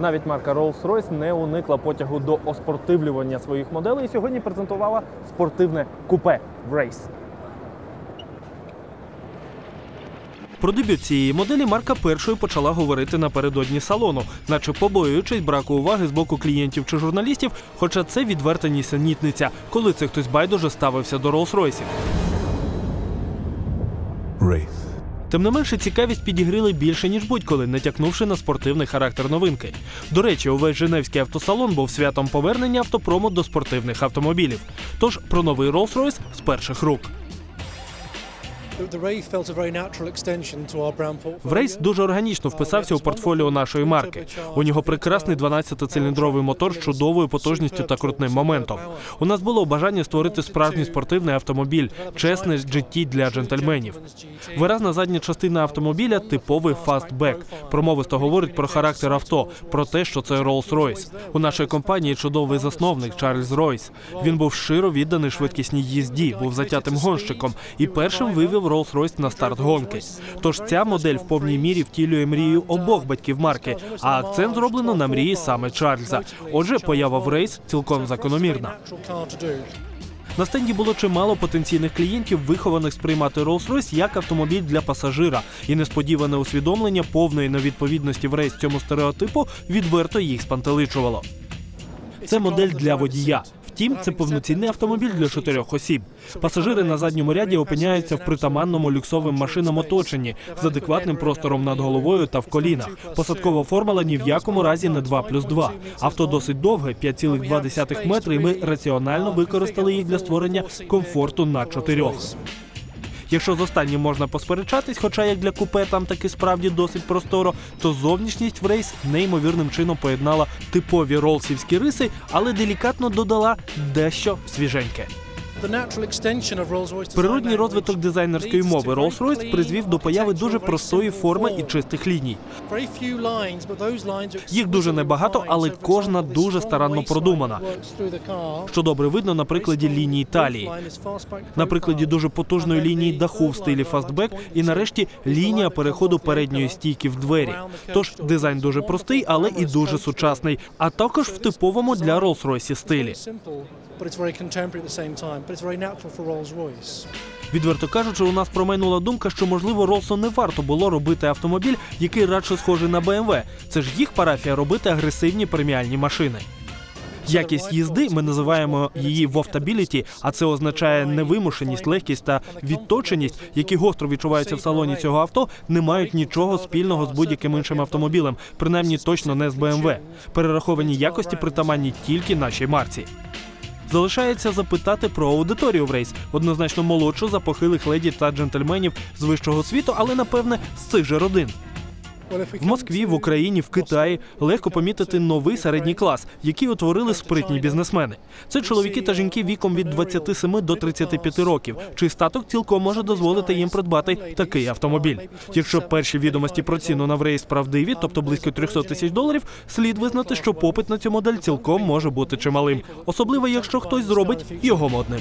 Навіть марка Rolls-Royce не уникла потягу до оспортивлювання своїх моделей і сьогодні презентувала спортивне купе Wraith. Про дебют цієї моделі марка першою почала говорити напередодні салону, наче побоюючись браку уваги з боку клієнтів чи журналістів. Хоча це відверта нісенітниця, коли це хтось байдуже ставився до Rolls-Royce. Wraith. Тим не менше, цікавість підігріли більше ніж будь-коли, натякнувши на спортивний характер новинки. До речі, увесь Женевський автосалон був святом повернення автопрому до спортивних автомобілів. Тож про новий Rolls-Royce з перших рук. Врейс дуже органічно вписався у портфоліо нашої марки. У нього прекрасний 12-циліндровий мотор з чудовою потужністю та крутним моментом. У нас було бажання створити справжній спортивний автомобіль, чесний GT для джентльменів. Виразна задня частина автомобіля типовий фастбек. Промовисто говорить про характер авто, про те, що це Rolls-Royce. У нашої компанії чудовий засновник Чарльз Ройс. Він був щиро відданий швидкісній їзді, був затятим гонщиком і першим вивів Rolls-Royce на старт гонки. Тож ця модель в повній мірі втілює мрію обох батьків марки, а акцент зроблено на мрії саме Чарльза. Отже, поява в рейс цілком закономірна. На стенді було чимало потенційних клієнтів, вихованих сприймати Rolls-Royce як автомобіль для пасажира, і несподіване усвідомлення повної невідповідності в рейс цьому стереотипу відверто їх спантеличувало. Це модель для водія. Втім, це повноцінний автомобіль для чотирьох осіб. Пасажири на задньому ряді опиняються в притаманному люксовим машинам оточенні з адекватним простором над головою та в колінах. Посадкова формула ні в якому разі не 2 плюс 2. Авто досить довге, 5,2 метри, і ми раціонально використали їх для створення комфорту на чотирьох. Якщо з останнім можна посперечатись, хоча як для купе там таки справді досить просторо, то зовнішність в рейс неймовірним чином поєднала типові ролсівські риси, але делікатно додала дещо свіженьке. Природній розвиток дизайнерської мови Rolls-Royce призвів до появи дуже простої форми і чистих ліній. Їх дуже небагато, але кожна дуже старанно продумана. Що добре видно на прикладі лінії талії. На прикладі дуже потужної лінії даху в стилі фастбек, і нарешті лінія переходу передньої стійки в двері. Тож дизайн дуже простий, але і дуже сучасний, а також в типовому для Rolls-Royce стилі. Відверто кажучи, у нас промайнула думка, що можливо Ролсу не варто було робити автомобіль, який радше схожий на BMW. Це ж їх парафія робити агресивні преміальні машини. Якість їзди ми називаємо її вовтабіліті, а це означає невимушеність, легкість та відточеність, які гостро відчуваються в салоні цього авто, не мають нічого спільного з будь-яким іншим автомобілем, принаймні точно не з BMW. Перераховані якості притаманні тільки нашій марці. Залишається запитати про аудиторію в рейс, однозначно молодшу за похилих леді та джентльменів з вищого світу, але напевне з цих же родин. В Москві, в Україні, в Китаї легко помітити новий середній клас, який утворили спритні бізнесмени. Це чоловіки та жінки віком від 27 до 35 років, чий статок цілком може дозволити їм придбати такий автомобіль. Якщо перші відомості про ціну на врейс правдиві, тобто близько 300 тисяч доларів, слід визнати, що попит на цю модель цілком може бути чималим, особливо якщо хтось зробить його модним.